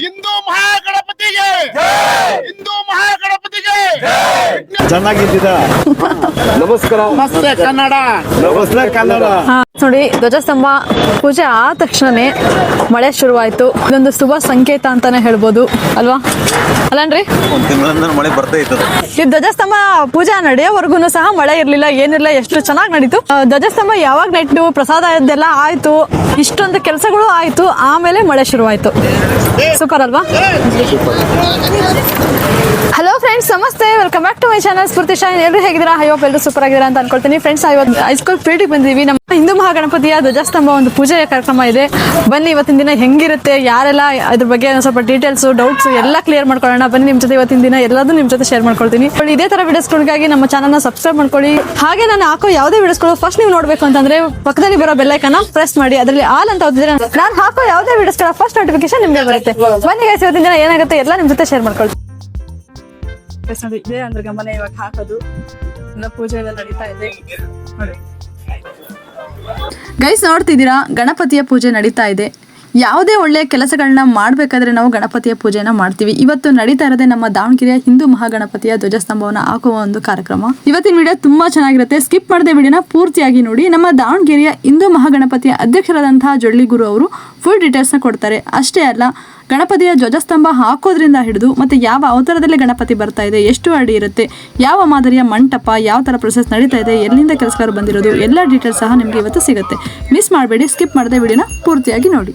ಹಿಂದೂ ಮಹಾಗಣಪತಿಗೆ ಹಿಂದೂ ಮಹಾಗಣಪತಿಗೆ ಚೆನ್ನಾಗಿದ್ದೀರಾ? ನಮಸ್ಕಾರ. ನಮಸ್ತೆ ಕನ್ನಡ. ನಮಸ್ತೆ ಕನ್ನಡ. ನೋಡಿ ಧ್ವಜಸ್ತಂಭ ಪೂಜೆ ಆದ ತಕ್ಷಣನೇ ಮಳೆ ಶುರುವಾಯ್ತು. ಇದೊಂದು ಶುಭ ಸಂಕೇತ ಅಂತಾನೆ ಹೇಳ್ಬೋದು ಅಲ್ವಾ? ಅಲ್ಲನ್ರಿ? ಮಳೆ ಬರ್ತಾ ಇತ್ತು. ಈ ಧ್ವಜಸ್ತಂಭ ಪೂಜೆ ನಡೆಯೋವರೆಗೂ ಸಹ ಮಳೆ ಇರ್ಲಿಲ್ಲ ಏನಿಲ್ಲ ಎಷ್ಟು ಚೆನ್ನಾಗಿ ನಡೀತು. ಧ್ವಜಸ್ತಂಭ ಯಾವಾಗ ನೆಟ್ಟು ಪ್ರಸಾದ ಇದೆಲ್ಲ ಆಯ್ತು ಇಷ್ಟೊಂದು ಕೆಲಸಗಳು ಆಯ್ತು ಆಮೇಲೆ ಮಳೆ ಶುರುವಾಯ್ತು. ಸೂಪರ್ ಅಲ್ವಾ? ಹಲೋ ಫ್ರೆಂಡ್ಸ್ ನಮಸ್ತೆ welcome back to my channel Spoorthi Shaan ಎಲ್ಲರೂ ಹೇಗಿದ್ದೀರಾ? ಅಯ್ಯೋ ಎಲ್ಲರೂ ಸೂಪರ್ ಆಗಿದ್ದೀರಾ ಅಂತ ಅನ್ಕೊಳ್ತೀನಿ. ಫ್ರೆಂಡ್ಸ್ ಇವತ್ತು ಹೈಸ್ಕೂಲ್ ಪೀಟಿಗೆ ಬಂದಿದ್ದೀವಿ. ನಮ್ಮ ಹಿಂದೂ ಮಹಾಗಣಪತಿಯ ಧ್ವಜಸ್ತಂಭ ಒಂದು ಪೂಜೆಯ ಕಾರ್ಯಕ್ರಮ ಇದೆ. ಬನ್ನಿ, ಇವತ್ತಿನ ದಿನ ಹೆಂಗಿರುತ್ತೆ, ಯಾರೆಲ್ಲ ಅದ್ರ ಬಗ್ಗೆ ಸ್ವಲ್ಪ ಡೀಟೇಲ್ಸ್ ಡೌಟ್ಸ್ ಎಲ್ಲ ಕ್ಲಿಯರ್ ಮಾಡ್ಕೊಳ್ಳೋಣ. ಬನ್ನಿ ನಿಮ್ಮ ಜೊತೆ ಇವತ್ತಿನ ದಿನ ಎಲ್ಲದೂ ನಿಮ್ಮ ಜೊತೆ ಶೇರ್ ಮಾಡ್ಕೊಳ್ತೀನಿ. ಇದೇ ತರ ವಿಡಿಯೋಸ್ಗಳಿಗಾಗಿ ನಮ್ಮ ಚಾನಲ್ನ ಸಬ್ಸ್ಕ್ರೈಬ್ ಮಾಡ್ಕೊಳ್ಳಿ. ಹಾಗೆ ನಾನು ಹಾಕೋ ಯಾವುದೇ ವಿಡಿಯೋಸ್ಗಳು ಫಸ್ಟ್ ನೀವು ನೋಡಬೇಕು ಅಂತಂದ್ರೆ ಪಕ್ಕದಲ್ಲಿ ಬರೋ ಬೆಲ್ಲೈಕನ್ನ ಪ್ರೆಸ್ ಮಾಡಿ. ಅದರಲ್ಲಿ ಆಲ್ ಅಂತ ಓದಿದ್ರೆ ನಾನು ಹಾಕೋ ಯಾವುದೇ ವಿಡಿಯೋಸ್ಗಳ ಫಸ್ಟ್ ನೋಟಿಫಿಕೇಶನ್ ನಿಮಗೆ ಬರುತ್ತೆ. ಬನ್ನಿ ಇವತ್ತಿನ ದಿನ ಏನಾಗುತ್ತೆ ಎಲ್ಲ ನಿಮ್ಮ ಜೊತೆ ಶೇರ್ ಮಾಡ್ಕೊಳ್ತೀನಿ ಇದೇ ಅಂದ್ರೆ ಗಮನ ಇವಾಗ ಹಾಕೋದು. ಪೂಜೆ ಎಲ್ಲ ನಡೀತಾ ಇದೆ. ಗೈಸ್ ನೋಡ್ತಿದ್ದೀರಾ? ಗಣಪತಿಯ ಪೂಜೆ ನಡೀತಾ ಇದೆ. ಯಾವುದೇ ಒಳ್ಳೆಯ ಕೆಲಸಗಳನ್ನ ಮಾಡಬೇಕಾದ್ರೆ ನಾವು ಗಣಪತಿಯ ಪೂಜೆನ ಮಾಡ್ತೀವಿ. ಇವತ್ತು ನಡೀತಾ ಇರೋದೇ ನಮ್ಮ ದಾವಣಗೆರೆಯ ಹಿಂದೂ ಮಹಾಗಣಪತಿಯ ಧ್ವಜಸ್ತಂಭವನ್ನು ಹಾಕುವ ಒಂದು ಕಾರ್ಯಕ್ರಮ. ಇವತ್ತಿನ ವಿಡಿಯೋ ತುಂಬಾ ಚೆನ್ನಾಗಿರುತ್ತೆ. ಸ್ಕಿಪ್ ಮಾಡದೆ ವಿಡಿಯೋನ ಪೂರ್ತಿಯಾಗಿ ನೋಡಿ. ನಮ್ಮ ದಾವಣಗೆರೆಯ ಹಿಂದೂ ಮಹಾಗಣಪತಿಯ ಅಧ್ಯಕ್ಷರಾದಂತಹ ಜೊಳ್ಳಿ ಗುರು ಅವರು ಫುಲ್ ಡೀಟೇಲ್ಸ್ನ ಕೊಡ್ತಾರೆ. ಅಷ್ಟೇ ಅಲ್ಲ ಗಣಪತಿಯ ಧ್ವಜಸ್ತಂಭ ಹಾಕೋದ್ರಿಂದ ಹಿಡಿದು ಮತ್ತೆ ಯಾವ ಅವತಾರದಲ್ಲಿ ಗಣಪತಿ ಬರ್ತಾ ಇದೆ, ಎಷ್ಟು ಅಡಿ ಇರುತ್ತೆ, ಯಾವ ಮಾದರಿಯ ಮಂಟಪ, ಯಾವ ತರ ಪ್ರೊಸೆಸ್ ನಡೀತಾ ಇದೆ, ಎಲ್ಲಿಂದ ಕೆಲಸಗಾರ ಬಂದಿರೋದು, ಎಲ್ಲ ಡೀಟೇಲ್ಸ್ ಸಹ ನಿಮಗೆ ಇವತ್ತು ಸಿಗುತ್ತೆ. ಮಿಸ್ ಮಾಡಬೇಡಿ ಸ್ಕಿಪ್ ಮಾಡದೆ ವಿಡಿಯೋನ ಪೂರ್ತಿಯಾಗಿ ನೋಡಿ.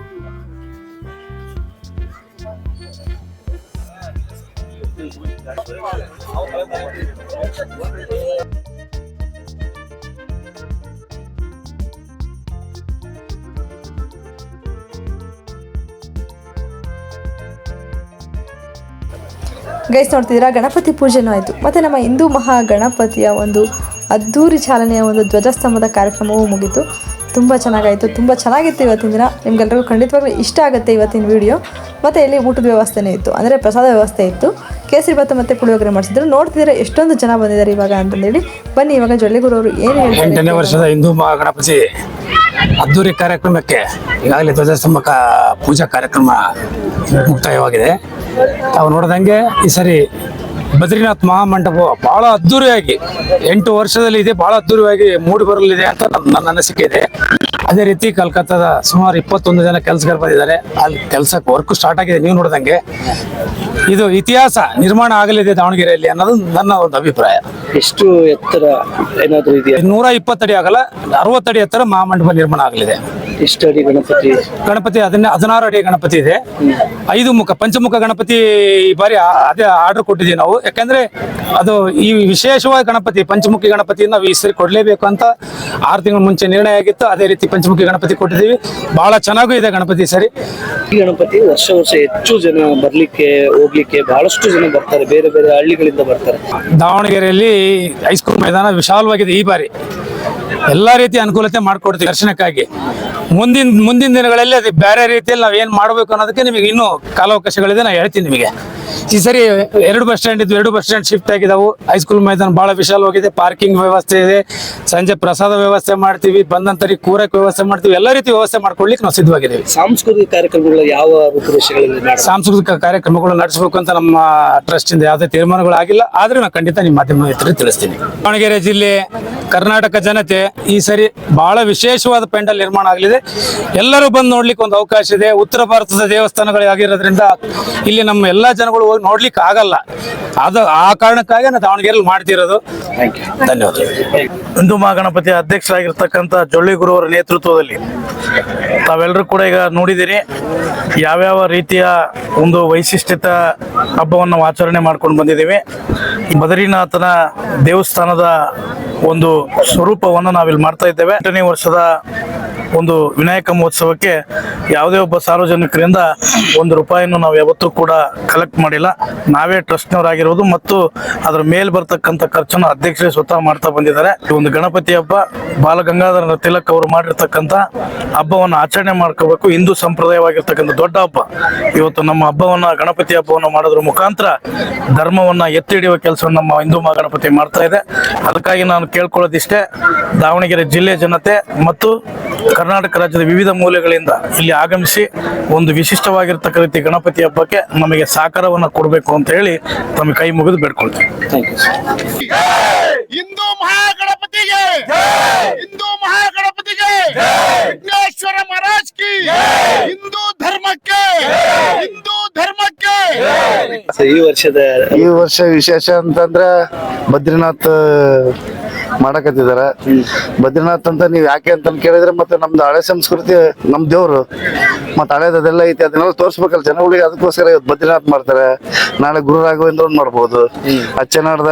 ಗೈಸ್ ನೋಡ್ತಿದ್ದೀರಾ? ಗಣಪತಿ ಪೂಜೆನೂ ಆಯಿತು. ಮತ್ತು ನಮ್ಮ ಹಿಂದೂ ಮಹಾ ಗಣಪತಿಯ ಒಂದು ಅದ್ಧೂರಿ ಚಾಲನೆಯ ಒಂದು ಧ್ವಜಸ್ತಂಭದ ಕಾರ್ಯಕ್ರಮವೂ ಮುಗೀತು. ತುಂಬ ಚೆನ್ನಾಗಾಯಿತು. ತುಂಬ ಚೆನ್ನಾಗಿತ್ತು ಇವತ್ತಿನ ದಿನ. ನಿಮ್ಗೆಲ್ರಿಗೂ ಖಂಡಿತವಾಗ್ಲೂ ಇಷ್ಟ ಆಗುತ್ತೆ ಇವತ್ತಿನ ವಿಡಿಯೋ. ಮತ್ತು ಇಲ್ಲಿ ಊಟದ ವ್ಯವಸ್ಥೆನೇ ಇತ್ತು. ಅಂದರೆ ಪ್ರಸಾದ ವ್ಯವಸ್ಥೆ ಇತ್ತು. ಕೇಸರಿ ಭಾತ ಮತ್ತು ಪುಳಿಯೋಗರೆ ಮಾಡಿಸಿದ್ರು. ನೋಡ್ತಿದ್ರೆ ಎಷ್ಟೊಂದು ಜನ ಬಂದಿದ್ದಾರೆ ಇವಾಗ ಅಂತಂದೇಳಿ. ಬನ್ನಿ ಇವಾಗ ಜೊಳ್ಳಿಗುರು ಅವರು ಏನು ಎಂಟನೇ ವರ್ಷದ ಹಿಂದೂ ಮಹಾಗಣಪತಿ ಅದ್ದೂರಿ ಕಾರ್ಯಕ್ರಮಕ್ಕೆ ಈಗಾಗಲೇ ಧ್ವಜಸ್ತಂಭ ಪೂಜಾ ಕಾರ್ಯಕ್ರಮ ಮುಕ್ತಾಯವಾಗಿದೆ. ತಾವು ನೋಡಿದಂಗೆ ಈ ಸರಿ ಬದ್ರಿನಾಥ್ ಮಹಾಮಂಟಪ ಬಹಳ ಅದ್ದೂರಿಯಾಗಿ ಎಂಟು ವರ್ಷದಲ್ಲಿ ಇದೆ, ಬಹಳ ಅದ್ದೂರಿಯಾಗಿ ಮೂಡಿ ಬರಲಿದೆ ಅಂತ ನನ್ನ ಅನಿಸಿಕೆ ಇದೆ. ಅದೇ ರೀತಿ ಕಲ್ಕತ್ತಾದ ಸುಮಾರು ಇಪ್ಪತ್ತೊಂದು ಜನ ಕೆಲಸಗಾರ ಬಂದಿದ್ದಾರೆ. ಅಲ್ಲಿ ಕೆಲಸಕ್ಕೆ ವರ್ಕ್ ಸ್ಟಾರ್ಟ್ ಆಗಿದೆ ನೀವು ನೋಡಿದಂಗೆ. ಇದು ಇತಿಹಾಸ ನಿರ್ಮಾಣ ಆಗಲಿದೆ ದಾವಣಗೆರೆಯಲ್ಲಿ ಅನ್ನೋದು ನನ್ನ ಒಂದು ಅಭಿಪ್ರಾಯ. ಎಷ್ಟು ಎತ್ತರ ಏನಾದರೂ ಇದೆಯಾ? ನೂರ ಇಪ್ಪತ್ತಡಿ ಆಗಲ್ಲ ಅರವತ್ತಡಿ ಎತ್ತರ ಮಹಾಮಂಟಪ ನಿರ್ಮಾಣ ಆಗಲಿದೆ. ಎಷ್ಟು ಅಡಿ ಗಣಪತಿ? ಗಣಪತಿ ಅದನ್ನ ಹದಿನಾರು ಅಡಿ ಗಣಪತಿ ಇದೆ. ಐದು ಮುಖ ಪಂಚಮುಖ ಗಣಪತಿ ಈ ಬಾರಿ ಆ- ಅದೇ ಆರ್ಡರ್ ಕೊಟ್ಟಿದ್ದೀವಿ ನಾವು. ಯಾಕಂದ್ರೆ ಅದು ಈ ವಿಶೇಷವಾದ ಗಣಪತಿ ಪಂಚಮುಖಿ ಗಣಪತಿ ನಾವು ಈ ಸರಿ ಕೊಡ್ಲೇಬೇಕು ಅಂತ ಆರು ತಿಂಗಳ ಮುಂಚೆ ನಿರ್ಣಯ ಆಗಿತ್ತು. ಅದೇ ರೀತಿ ಪಂಚಮುಖಿ ಗಣಪತಿ ಕೊಟ್ಟಿದ್ದೀವಿ. ಬಹಳ ಚೆನ್ನಾಗೂ ಇದೆ ಗಣಪತಿ ಈ ಸರಿ. ಈ ಗಣಪತಿ ವರ್ಷ ವರ್ಷ ಹೆಚ್ಚು ಜನ ಬರ್ಲಿಕ್ಕೆ ಹೋಗ್ಲಿಕ್ಕೆ ಬಹಳಷ್ಟು ಜನ ಬರ್ತಾರೆ. ಬೇರೆ ಬೇರೆ ಹಳ್ಳಿಗಳಿಂದ ಬರ್ತಾರೆ. ದಾವಣಗೆರೆಯಲ್ಲಿ ಹೈಸ್ಕೂಲ್ ಮೈದಾನ ವಿಶಾಲವಾಗಿದೆ ಈ ಬಾರಿ. ಎಲ್ಲಾ ರೀತಿ ಅನುಕೂಲತೆ ಮಾಡಿಕೊಡ್ತೀವಿ ದರ್ಶನಕ್ಕಾಗಿ. ಮುಂದಿನ ಮುಂದಿನ ದಿನಗಳಲ್ಲಿ ಅದು ಬೇರೆ ರೀತಿಯಲ್ಲಿ ನಾವು ಏನು ಮಾಡಬೇಕು ಅನ್ನೋದಕ್ಕೆ ನಿಮಗೆ ಇನ್ನೂ ಕಾಲಾವಕಾಶಗಳಿದೆ ನಾನು ಹೇಳ್ತೀನಿ ನಿಮಗೆ. ಈ ಸರಿ ಎರಡು ಬಸ್ ಸ್ಟ್ಯಾಂಡ್ ಇದ್ವು. ಎರಡು ಬಸ್ ಸ್ಟ್ಯಾಂಡ್ ಶಿಫ್ಟ್ ಆಗಿದಾವು. ಹೈಸ್ಕೂಲ್ ಮೈದಾನ ಬಹಳ ವಿಶಾಲವಾಗಿದೆ ಪಾರ್ಕಿಂಗ್ ವ್ಯವಸ್ಥೆ ಇದೆ. ಸಂಜೆ ಪ್ರಸಾದ ವ್ಯವಸ್ಥೆ ಮಾಡ್ತೀವಿ. ಬಂದಂತರಿಗೆ ಕೂರಕ್ಕೆ ವ್ಯವಸ್ಥೆ ಮಾಡ್ತೀವಿ. ಎಲ್ಲ ರೀತಿ ವ್ಯವಸ್ಥೆ ಮಾಡ್ಕೊಳ್ಳಿಕ್ ನಾವು ಸಿದ್ಧವಾಗಿದೆ ಸಾಂಸ್ಕೃತಿಕ ಕಾರ್ಯಕ್ರಮಗಳು ಯಾವ ರೂಪುರೇಷೆಗಳಲ್ಲಿ ಸಾಂಸ್ಕೃತಿಕ ಕಾರ್ಯಕ್ರಮಗಳು ನಡೆಸಬೇಕು ಅಂತ ನಮ್ಮ ಟ್ರಸ್ಟ್ ಇಂದ ಯಾವುದೇ ತೀರ್ಮಾನಗಳು ಆಗಿಲ್ಲ. ಆದ್ರೆ ನಾನು ಖಂಡಿತ ನಿಮ್ಮ ಮಾಧ್ಯಮ ಹೆಸರು ತಿಳಿಸ್ತೀನಿ. ದಾವಣಗೆರೆ ಜಿಲ್ಲೆ ಕರ್ನಾಟಕ ಜನತೆ ಈ ಸರಿ ಬಹಳ ವಿಶೇಷವಾದ ಪೆಂಡಲ್ ನಿರ್ಮಾಣ ಆಗಲಿದೆ. ಎಲ್ಲರೂ ಬಂದು ನೋಡ್ಲಿಕ್ಕೆ ಒಂದು ಅವಕಾಶ ಇದೆ. ಉತ್ತರ ಭಾರತದ ದೇವಸ್ಥಾನಗಳಾಗಿರೋದ್ರಿಂದ ಇಲ್ಲಿ ನಮ್ಮ ಎಲ್ಲಾ ಜನಗಳು ನೋಡ್ಲಿಕ್ಕೆ ಆಗಲ್ಲ ಅದು ಆ ಕಾರಣಕ್ಕಾಗಿ ನಾನು ದಾವಣಗೆರೆಯಲ್ಲಿ ಮಾಡ್ತಿರೋದು. ಧನ್ಯವಾದ ಹಿಂದೂ ಮಹಾಗಣಪತಿ ಅಧ್ಯಕ್ಷರಾಗಿರ್ತಕ್ಕಂಥ ಜೊಳ್ಳಿ ಗುರುವರ ನೇತೃತ್ವದಲ್ಲಿ ತಾವೆಲ್ಲರೂ ಕೂಡ ಈಗ ನೋಡಿದಿರಿ ಯಾವ್ಯಾವ ರೀತಿಯ ಒಂದು ವೈಶಿಷ್ಟ್ಯತ ಹಬ್ಬವನ್ನು ಆಚರಣೆ ಮಾಡ್ಕೊಂಡು ಬಂದಿದ್ದೀವಿ. ಬದರಿನಾಥನ ದೇವಸ್ಥಾನದ ಒಂದು ಸ್ವರೂಪವನ್ನು ನಾವಿಲ್ಲಿ ಮಾಡ್ತಾ ಇದ್ದೇವೆ. ಎಂಟನೇ ವರ್ಷದ ಒಂದು ವಿನಾಯಕ ಮಹೋತ್ಸವಕ್ಕೆ ಯಾವುದೇ ಒಬ್ಬ ಸಾರ್ವಜನಿಕರಿಂದ ಒಂದು ರೂಪಾಯಿಯನ್ನು ನಾವು ಯಾವತ್ತೂ ಕೂಡ ಕಲೆಕ್ಟ್ ಮಾಡಿಲ್ಲ. ನಾವೇ ಟ್ರಸ್ಟ್ನವರಾಗಿರೋದು ಮತ್ತು ಅದರ ಮೇಲೆ ಬರ್ತಕ್ಕಂಥ ಖರ್ಚನ್ನು ಅಧ್ಯಕ್ಷರೇ ಸ್ವತಃ ಮಾಡ್ತಾ ಬಂದಿದ್ದಾರೆ. ಈ ಒಂದು ಗಣಪತಿ ಹಬ್ಬ ಬಾಲಗಂಗಾಧರ ತಿಲಕ್ ಅವರು ಮಾಡಿರ್ತಕ್ಕಂಥ ಹಬ್ಬವನ್ನು ಆಚರಣೆ ಮಾಡ್ಕೋಬೇಕು. ಹಿಂದೂ ಸಂಪ್ರದಾಯವಾಗಿರ್ತಕ್ಕಂಥ ದೊಡ್ಡ ಹಬ್ಬ. ಇವತ್ತು ನಮ್ಮ ಹಬ್ಬವನ್ನು, ಗಣಪತಿ ಹಬ್ಬವನ್ನು ಮಾಡೋದ್ರ ಮುಖಾಂತರ ಧರ್ಮವನ್ನ ಎತ್ತಿ ಹಿಡಿಯುವ ಕೆಲಸವನ್ನು ನಮ್ಮ ಹಿಂದೂ ಮಹಾಗಣಪತಿ ಮಾಡ್ತಾ ಇದೆ. ಅದಕ್ಕಾಗಿ ನಾನು ಕೇಳ್ಕೊಳ್ಳೋದಿಷ್ಟೇ. ದಾವಣಗೆರೆ ಜಿಲ್ಲೆ ಜನತೆ ಮತ್ತು ಕರ್ನಾಟಕ ರಾಜ್ಯದ ವಿವಿಧ ಮೂಲೆಗಳಿಂದ ಇಲ್ಲಿ ಆಗಮಿಸಿ ಒಂದು ವಿಶಿಷ್ಟವಾಗಿರ್ತಕ್ಕ ರೀತಿ ಗಣಪತಿ ಹಬ್ಬಕ್ಕೆ ನಮಗೆ ಸಹಕಾರವನ್ನು ಕೊಡಬೇಕು ಅಂತ ಹೇಳಿ ತಮ್ಮ ಕೈ ಮುಗಿದು ಬೇಡ್ಕೊಳ್ತೀವಿ. ಹಿಂದೂ ಮಹಾಗಣಪತಿಗೆ ಹಿಂದೂ ಮಹಾಗಣಪತಿಗೆ ವಿಘ್ನೇಶ್ವರ ಮಹಾರಾಜ್ ಕಿ ಹಿಂದೂ ಧರ್ಮಕ್ಕೆ ಹಿಂದೂ ಧರ್ಮಕ್ಕೆ ಈ ವರ್ಷದ ಈ ವರ್ಷ ವಿಶೇಷ ಅಂತಂದ್ರ ಬದ್ರಿನಾಥ್ ಮಾಡಕತ್ತಿದಾರ. ಬದ್ರಿನಾಥ್ ಅಂತ ನೀವ್ ಯಾಕೆ ಅಂತ ಕೇಳಿದ್ರೆ ಮತ್ತೆ ನಮ್ದು ಹಳೆ ಸಂಸ್ಕೃತಿ, ನಮ್ ದೇವ್ರು ಮತ್ತೆ ಹಳೇದೆಲ್ಲ ಐತಿ, ಅದನ್ನೆಲ್ಲ ತೋರ್ಸ್ಬೇಕಲ್ಲ ಜನಗಳಿಗೆ. ಅದಕ್ಕೋಸ್ಕರ ಇವತ್ತು ಬದ್ರಿನಾಥ್ ಮಾಡ್ತಾರೆ. ನಾಳೆ ಗುರು ರಾಘವೇಂದ್ರ ಮಾಡ್ಬೋದು. ಅಚ್ಚನಾಡ್ದ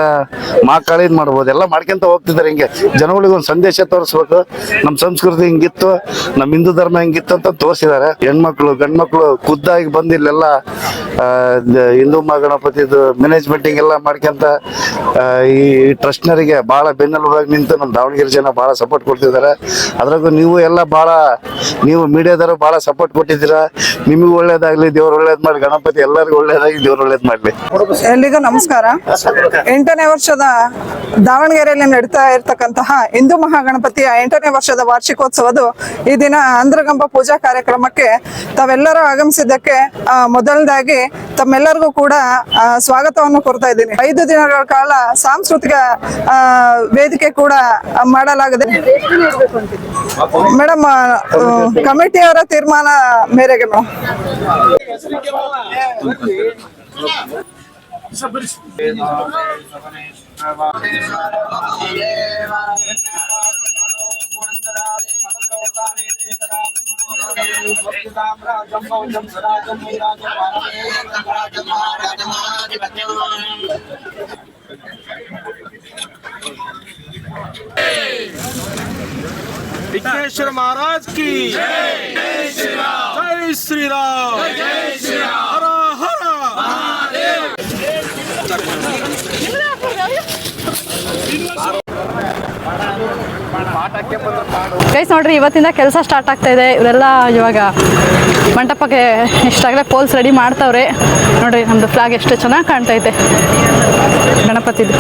ಮಹಾಕಾಳಿದ್ ಮಾಡ್ಬೋದು. ಎಲ್ಲ ಮಾಡ್ಕೊಂತ ಹೋಗ್ತಿದ್ದಾರೆ ಹಿಂಗೆ. ಜನಗಳಿಗೆ ಒಂದು ಸಂದೇಶ ತೋರಿಸ್ಬೇಕು. ನಮ್ ಸಂಸ್ಕೃತಿ ಹಿಂಗಿತ್ತು, ನಮ್ ಹಿಂದೂ ಧರ್ಮ ಹಿಂಗಿತ್ತು ಅಂತ ತೋರಿಸಿದ್ದಾರೆ ಹೆಣ್ಮಕ್ಳು, ಗಂಡ್ಮಕ್ಳು ಖುದ್ದಾಗಿ ಬಂದು ಇಲ್ಲೆಲ್ಲ ಹಿಂದೂ ಮಹಾಗಣಪತಿದು ಮ್ಯಾನೇಜ್ಮೆಂಟಿಂಗ್ ಎಲ್ಲ ಮಾಡ್ಕೊಂತ ಈ ಟ್ರಸ್ಟ್ನರಿಗೆ ಬಹಳ ಬೆನ್ನೆಲುಬಾಗಿ ನಿಂತು ನಮ್ಮ ದಾವಣಗೆರೆ ಜನ ಬಹಳ ಸಪೋರ್ಟ್ ಕೊಡ್ತಿದ್ದಾರೆ. ಅದ್ರಾಗೂ ನೀವು ಎಲ್ಲ ಬಹಳ ನೀವು ಮೀಡಿಯಾದವರು ಬಹಳ ಸಪೋರ್ಟ್ ಕೊಟ್ಟಿದ್ದೀರಾ. ನಿಮಗೂ ಒಳ್ಳೇದಾಗ್ಲಿ ದೇವ್ರು ಒಳ್ಳೇದ್ ಮಾಡಿ ಗಣಪತಿ ಎಲ್ಲರಿಗೂ ಒಳ್ಳೇದಾಗಿ ದೇವ್ರು ಒಳ್ಳೇದ್ ಮಾಡಲಿ. ಎಲ್ಲಿಗೂ ನಮಸ್ಕಾರ. ಎಂಟನೇ ವರ್ಷದ ದಾವಣಗೆರೆಯಲ್ಲಿ ನಡೀತಾ ಇರತಕ್ಕಂತಹ ಹಿಂದೂ ಮಹಾಗಣಪತಿಯ ಎಂಟನೇ ವರ್ಷದ ವಾರ್ಷಿಕೋತ್ಸವದ ಈ ದಿನ ಅಂದ್ರಗಂಬ ಪೂಜಾ ಕಾರ್ಯಕ್ರಮಕ್ಕೆ ತಾವೆಲ್ಲರೂ ಆಗಮಿಸಿದ್ದಕ್ಕೆ ಆ, ಮೊದಲನೇದಾಗಿ ತಮ್ಮೆಲ್ಲರಿಗೂ ಕೂಡ ಸ್ವಾಗತವನ್ನು ಕೋರ್ತಾ ಇದ್ದೀನಿ. ಐದು ದಿನಗಳ ಕಾಲ ಸಾಂಸ್ಕೃತಿಕ ಆ, ವೇದಿಕೆ ಕೂಡ ಆ, ಮಾಡಲಾಗಿದೆ ಮೇಡಮ್ ಕಮಿಟಿಯವರ ತೀರ್ಮಾನ ಮೇರೆಗೆ ಮೇಡಮ್ విఘ్నేశ్వర మహారాజ్ కి జై శ్రీరామ్ హర హర ಗೈಸ್ ನೋಡ್ರಿ, ಇವತ್ತಿಂದ ಕೆಲಸ ಸ್ಟಾರ್ಟ್ ಆಗ್ತಾ ಇದೆ. ಇವರೆಲ್ಲ ಇವಾಗ ಮಂಟಪಕ್ಕೆ ಎಷ್ಟಾಗಲೇ ಪೋಲ್ಸ್ ರೆಡಿ ಮಾಡ್ತಾವ್ರೆ. ನೋಡ್ರಿ, ನಮ್ದು ಫ್ಲಾಗ್ ಎಷ್ಟು ಚೆನ್ನಾಗಿ ಕಾಣ್ತೈತೆ ಗಣಪತಿದು.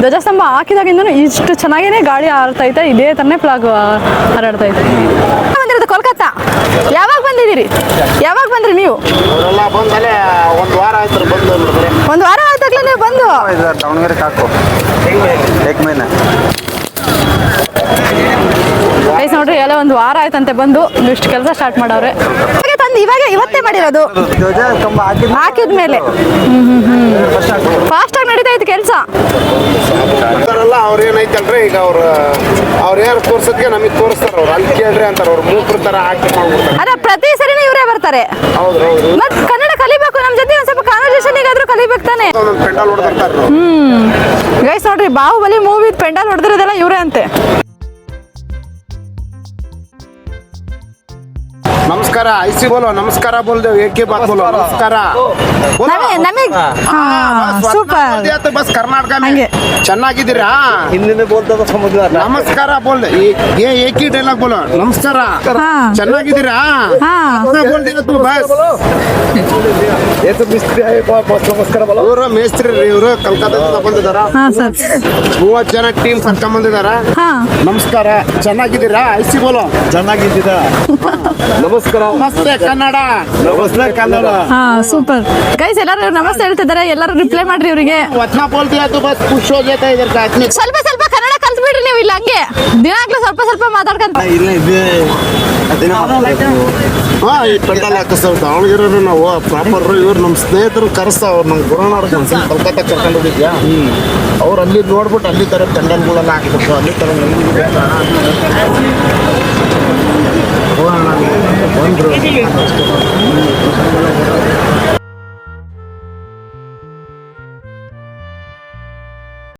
ಧ್ವಜಸ್ತಂಭ ಹಾಕಿದಾಗಿಂದನೂ ಇಷ್ಟು ಚೆನ್ನಾಗಿನೇ ಗಾಳಿ ಹಾರ್ತೈತೆ ಇದೇ. ಥರನೇ ಫ್ಲಾಗ್ ಹಾರಾಡ್ತೈತೆ ಬಂದಿರೋದು ಕೋಲ್ಕತ್ತಾ. ಯಾವಾಗ ಬಂದಿದ್ದೀರಿ? ಯಾವಾಗ ಬಂದ್ರಿ ನೀವು? ಒಂದು ವಾರ ಆಯ್ತು ಬಂದು ಒಂದು ವಾರ ಆಯ್ತಾಗ್ಲೇ ನೀವು ಬಂದು? ದಾವಣಗೆರೆ ಕಾಕು ನೋಡ್ರಿ ಎಲ್ಲ ಒಂದು ವಾರ ಆಯ್ತಂತೆ ಬಂದು. ಇಷ್ಟು ಕೆಲಸ ಸ್ಟಾರ್ಟ್ ಮಾಡವ್ರೆ. ತಂದು ಇವಾಗ ಇವತ್ತೇ ಮಾಡಿರೋದು. ಹಾಕಿದ್ಮೇಲೆ. ಫಾಸ್ಟ್ ಆಗಿ ನಡೀತಾ ಇತ್ತು ಕೆಲಸ. ಅವ್ರ ಏನೈತಲ್ರಿ? ಈಗ ಅವ್ರ ಅವ್ರ ಯಾರು ತೋರ್ಸಕ್ಕೆ ನಮಗೆ ತೋರಿಸ್ತಾರ ಅವ್ರು. ಅಲ್ಲಿ ಕೇಳ್ರಿ ಅಂತಾರ ಅವ್ರ. ಮೂಕ್ರ ತರ ಹಾಕಿ ಮಾಡ್ಬಿಡ್ತಾರ. ಅದ ಪ್ರತಿ ಸರಿನೂ ಇವರೇ ಬರ್ತಾರೆ. ಹೌದ್ರ ಹೌದು ಮತ್ ಕನ್ನಡ ಕಲಿಬೇಕು. ನಮ್ಮ ಜೊತೆ ಒಂದ್ ಸ್ವಲ್ಪ ಕಾನ್ವರ್ಸೇಷನ್ ಆದ್ರೂ ಕಲಿಬೇಕು ತಾನೆ. ಪೆಂಡಲ್ ಹೊಡೆದಿರ್ತಾರ ಹ್ಮ್. ಗೈಸ್ ನೋಡ್ರಿ ಬಾಹುಬಲಿ ಮೂವಿ ಪೆಂಡಲ್ ಹೊಡೆದಿರೋದೆಲ್ಲ ಇವರೇ ಅಂತೆ. ನಮಸ್ಕಾರ ಐಸಿ ಬೋಲೋ ನಮಸ್ಕಾರ ಬೋಲ್ದೆ ಏಕೆ ಬಾತ್ ಬೋಲೋ ನಮಸ್ಕಾರ. ಬೋಲೋ. ನಮಗ್ ನಮಗ್ ಹಾ. ಬಸ್ ಸೂಪರ್. ಕರ್ನಾಟಕ ಮೇ. ಹಂಗೆ. ಚೆನ್ನಾಗಿದ್ದೀರಾ? ನಮಸ್ಕಾರ ಬೋಲ್ದೆ. ಈ- ಏ ಏಕಿ ಡೈಲಾಗ್ ಬೋಲೋ? ನಮಸ್ಕಾರ. ಹಾ. ಚೆನ್ನಾಗಿದ್ದೀರಾ? ಹಾ. ಆತು ಬಸ್. ಇವರು ಮೇಸ್ತ್ರಿ ಇವರು ಕಲ್ಕತ್ತಾದಿಂದ ಬಂದಿದಾರ ಹಾ ಸರ್. ಮೂವತ್ ಜನ ಟೀಮ್ ಕರ್ಕೊಂಡ್ ಬಂದಿದಾರ ಹಾ. ನಮಸ್ಕಾರ. ಚೆನ್ನಾಗಿದ್ದೀರಾ? ಐಸಿ ಬೋಲೋ? ಚೆನ್ನಾಗಿದ್ದೀರಾ? ನಮಸ್ಕಾರ. ನಮಸ್ತೆ ಕನ್ನಡ. ನಮಸ್ತೆ ಕನ್ನಡ. ಹಾ ಸೂಪರ್. ಗೈಸ್ ಎಲ್ಲರೂ ನಮಸ್ತೆ ಹೇಳ್ತಿದ್ದಾರೆ. ಎಲ್ಲರೂ ರಿಪ್ಲೈ ಮಾಡ್ರಿ ಇವರಿಗೆ. ಸ್ವಲ್ಪ ಸ್ವಲ್ಪ ಕನ್ನಡ ಕಲ್ತ್ಬಿಡ್ರಿ ನೀವು ಇಲ್ಲ ಹಂಗೆ. ದಿನಾಗ್ಲೂ ಸ್ವಲ್ಪ ಸ್ವಲ್ಪ ಮಾತಾಡ್ಕಂತ ಇಲ್ಲ ಇದೆ ಹಾ ಈ ಪೆಂಡಲ್ ಹಾಕಿಸ್ತಾವ್ ದಾವಣಗೆರೆ ನಾವು ಪ್ರಾಪರ್ ಇವ್ರು ನಮ್ಮ ಸ್ನೇಹಿತರು ಕರೆಸ್ತಾವ್ ನಮ್ಮ ಗುರುನಾಡ ಕನ್ಸಲ್ ಕಲ್ಕತ್ತಾ ಕರ್ಕೊಂಡು ಹೋಗಿದ್ಯಾ? ಅವ್ರು ಅಲ್ಲಿ ನೋಡ್ಬಿಟ್ಟು ಅಲ್ಲಿ ತರ ಪೆಂಡಲ್ಗಳೆಲ್ಲ ಹಾಕಿಬಿಟ್ಟು ಅಲ್ಲಿ ತರ Juan, Juan, Juan,